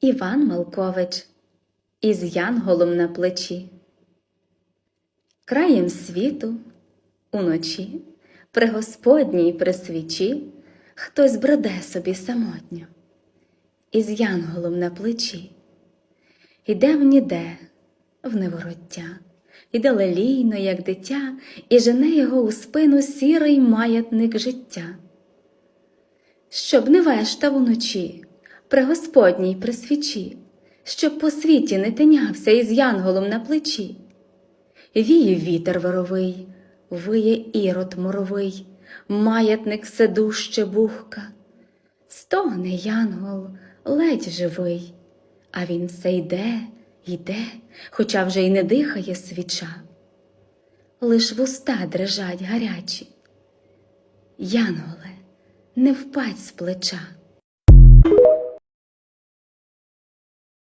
Іван Малкович із янголом на плечі. Краєм світу уночі при Господній при свічі хтось бреде собі самотньо, із янголом на плечі. Іде в ніде, в невороття, іде лелійно, як дитя, і жене його у спину сірий маятник життя. Щоб не вештав уночі, при Господній при свічі, щоб по світі не тинявся із янголом на плечі. Віє вітер воровий, виє ірод моровий, маятник все дужче бухка. Стогне янгол ледь живий, а він все йде, йде, хоча вже й не дихає свіча. Лиш вуста дрижать гарячі. Янголе, не впадь з плеча.